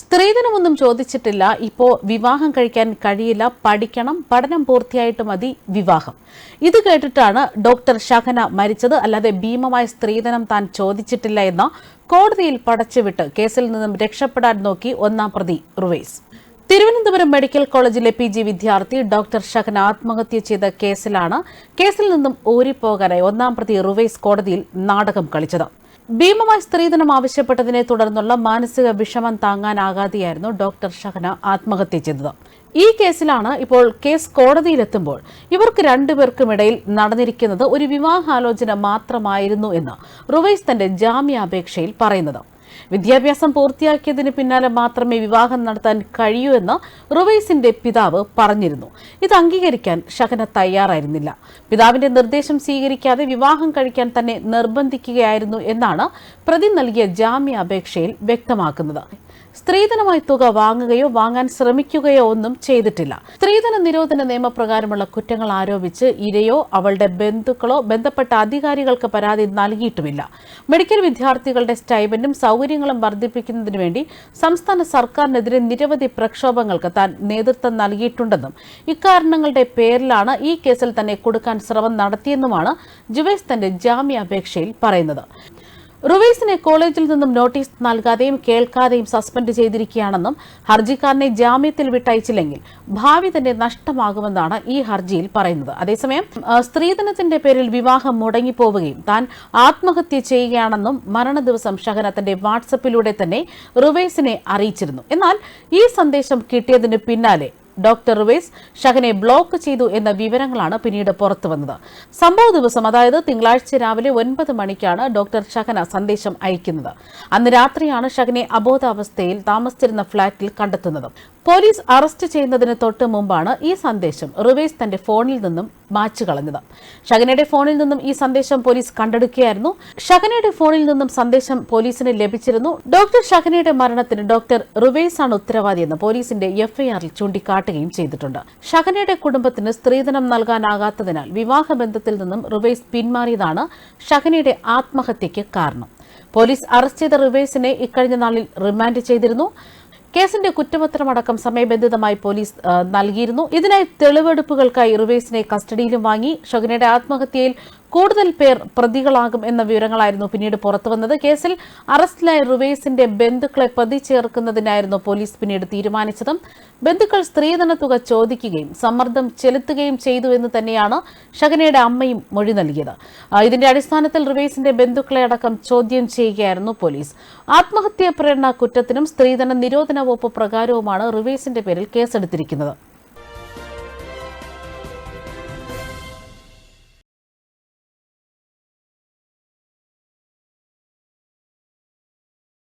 സ്ത്രീധനമൊന്നും ചോദിച്ചിട്ടില്ല. ഇപ്പോൾ വിവാഹം കഴിക്കാൻ കഴിയില്ല. പഠിക്കണം. പഠനം പൂർത്തിയായിട്ട് മതി. വിവാഹം. ഇത് കേട്ടിട്ടാണ് ഡോക്ടർ ഷഹന മരിച്ചത്. അല്ലാതെ ഭീമമായ സ്ത്രീധനം താൻ ചോദിച്ചിട്ടില്ല എന്ന കോടതിയിൽ പടച്ചുവിട്ട് കേസിൽ നിന്നും രക്ഷപ്പെടാൻ നോക്കി ഒന്നാം പ്രതി റുവൈസ് തിരുവനന്തപുരം മെഡിക്കൽ കോളേജിലെ പി ജി വിദ്യാർത്ഥി ഡോക്ടർ ഷഹന ആത്മഹത്യ ചെയ്ത കേസിലാണ് കേസിൽ നിന്നും ഊരിപ്പോകാനായി ഒന്നാം പ്രതി റുവൈസ് കോടതിയിൽ നാടകം കളിച്ചത്. ഭീമമായ സ്ത്രീധനം ആവശ്യപ്പെട്ടതിനെ തുടർന്നുള്ള മാനസിക വിഷമം താങ്ങാനാകാതെയായിരുന്നു ഡോക്ടർ ഷഹന ആത്മഹത്യ ചെയ്തത്. ഈ കേസിലാണ് ഇപ്പോൾ കേസ് കോടതിയിലെത്തുമ്പോൾ ഇവർക്ക് രണ്ടുപേർക്കുമിടയിൽ നടന്നിരിക്കുന്നത് ഒരു വിവാഹാലോചന മാത്രമായിരുന്നു എന്ന് റുവൈസ് തന്റെ ജാമ്യാപേക്ഷയിൽ പറയുന്നത്. വിദ്യാഭ്യാസം പൂർത്തിയാക്കിയതിന് പിന്നാലെ മാത്രമേ വിവാഹം നടത്താൻ കഴിയൂ എന്ന് റുവൈസിന്റെ പിതാവ് പറഞ്ഞിരുന്നു. ഇത് അംഗീകരിക്കാൻ ഷഹന തയ്യാറായിരുന്നില്ല. പിതാവിന്റെ നിർദ്ദേശം സ്വീകരിക്കാതെ വിവാഹം കഴിക്കാൻ തന്നെ നിർബന്ധിക്കുകയായിരുന്നു എന്നാണ് പ്രതി നൽകിയ ജാമ്യാപേക്ഷയിൽ വ്യക്തമാക്കുന്നത്. സ്ത്രീധനമായി തുക വാങ്ങുകയോ വാങ്ങാൻ ശ്രമിക്കുകയോ ഒന്നും ചെയ്തിട്ടില്ല. സ്ത്രീധന നിരോധന നിയമപ്രകാരമുള്ള കുറ്റങ്ങൾ ആരോപിച്ച് ഇരയോ അവളുടെ ബന്ധുക്കളോ ബന്ധപ്പെട്ട അധികാരികൾക്ക് പരാതി നൽകിയിട്ടുമില്ല. മെഡിക്കൽ വിദ്യാർത്ഥികളുടെ സ്റ്റൈബൻഡും സൗകര്യങ്ങളും വർദ്ധിപ്പിക്കുന്നതിനു വേണ്ടി സംസ്ഥാന സർക്കാരിനെതിരെ നിരവധി പ്രക്ഷോഭങ്ങൾക്ക് താൻ നേതൃത്വം നൽകിയിട്ടുണ്ടെന്നും ഇക്കാരണങ്ങളുടെ പേരിലാണ് ഈ കേസിൽ തന്നെ കൊടുക്കാൻ ശ്രമം നടത്തിയെന്നുമാണ് ജുവൈസ് തന്റെ ജാമ്യാപേക്ഷയിൽ പറയുന്നത്. റുവൈസിനെ കോളേജിൽ നിന്നും നോട്ടീസ് നൽകാതെയും കേൾക്കാതെയും സസ്പെൻഡ് ചെയ്തിരിക്കുകയാണെന്നും ഹർജിക്കാരനെ ജാമ്യത്തിൽ വിട്ടയച്ചില്ലെങ്കിൽ ഭാവി തന്നെ നഷ്ടമാകുമെന്നാണ് ഈ ഹർജിയിൽ പറയുന്നത്. അതേസമയം സ്ത്രീധനത്തിന്റെ പേരിൽ വിവാഹം മുടങ്ങിപ്പോവുകയും താൻ ആത്മഹത്യ ചെയ്യുകയാണെന്നും മരണ ദിവസം ഷഹന തന്റെ വാട്സപ്പിലൂടെ തന്നെ റുവൈസിനെ അറിയിച്ചിരുന്നു. എന്നാൽ ഈ സന്ദേശം കിട്ടിയതിന് പിന്നാലെ ഡോക്ടർ റുവേസ് ഷഹനെ ബ്ലോക്ക് ചെയ്തു എന്ന വിവരങ്ങളാണ് പിന്നീട് പുറത്തുവന്നത് സംഭവ ദിവസം അതായത് തിങ്കളാഴ്ച രാവിലെ ഒൻപത് മണിക്കാണ് ഡോക്ടർ ഷഹന സന്ദേശം അയക്കുന്നത്. അന്ന് രാത്രിയാണ് ഷഹനെ അബോധാവസ്ഥയിൽ താമസിച്ചിരുന്ന ഫ്ളാറ്റിൽ കണ്ടെത്തുന്നത്. പോലീസ് അറസ്റ്റ് ചെയ്യുന്നതിന് തൊട്ട് മുമ്പാണ് ഈ സന്ദേശം റുവേസ് തന്റെ ഫോണിൽ നിന്നും മാച്ചു കളഞ്ഞത്. ഷഗനയുടെ ഫോണിൽ നിന്നും ഈ സന്ദേശം പോലീസ് കണ്ടെടുക്കുകയായിരുന്നു. ഷഗനയുടെ ഫോണിൽ നിന്നും സന്ദേശം പോലീസിന് ലഭിച്ചിരുന്നു. ഡോക്ടർ ഷഗനയുടെ മരണത്തിന് ഡോക്ടർ റുവേസ് ആണ് ഉത്തരവാദിയെന്ന് പോലീസിന്റെ എഫ്ഐആറിൽ ചൂണ്ടിക്കാട്ടുകയും ചെയ്തിട്ടുണ്ട്. ഷഗനയുടെ കുടുംബത്തിന് സ്ത്രീധനം നൽകാനാകാത്തതിനാൽ വിവാഹബന്ധത്തിൽ നിന്നും റുവേസ് പിന്മാറിയതാണ് ഷഗനയുടെ ആത്മഹത്യയ്ക്ക് കാരണം. പോലീസ് അറസ്റ്റ് ചെയ്ത റിവേഴ്സിനെ ഇക്കഴിഞ്ഞ നാളിൽ റിമാൻഡ് ചെയ്തിരുന്നു. കേസിന്റെ കുറ്റപത്രമടക്കം സമയബന്ധിതമായി പോലീസ് നൽകിയിരുന്നു. ഇതിനായി തെളിവെടുപ്പുകൾക്കായി റിവേഴ്സിനെ കസ്റ്റഡിയിലും വാങ്ങി. ഷഗനയുടെ ആത്മഹത്യയിൽ കൂടുതൽ പേർ പ്രതികളാകും എന്ന വിവരങ്ങളായിരുന്നു പിന്നീട് പുറത്തുവന്നത് കേസിൽ അറസ്റ്റിലായ റുവേസിന്റെ ബന്ധുക്കളെ പ്രതി ചേർക്കുന്നതിനായിരുന്നു പോലീസ് പിന്നീട് തീരുമാനിച്ചതും ബന്ധുക്കൾ സ്ത്രീധന തുക ചോദിക്കുകയും സമ്മർദ്ദം ചെലുത്തുകയും ചെയ്തു എന്ന് തന്നെയാണ് ഷഗനയുടെ അമ്മയും മൊഴി നൽകിയത്. ഇതിന്റെ അടിസ്ഥാനത്തിൽ റുവേസിന്റെ ബന്ധുക്കളെ അടക്കം ചോദ്യം ചെയ്യുകയായിരുന്നു പോലീസ്. ആത്മഹത്യാ പ്രേരണ കുറ്റത്തിനും സ്ത്രീധന നിരോധന വകുപ്പ് പ്രകാരവുമാണ് റുവേസിന്റെ പേരിൽ കേസെടുത്തിരിക്കുന്നത്.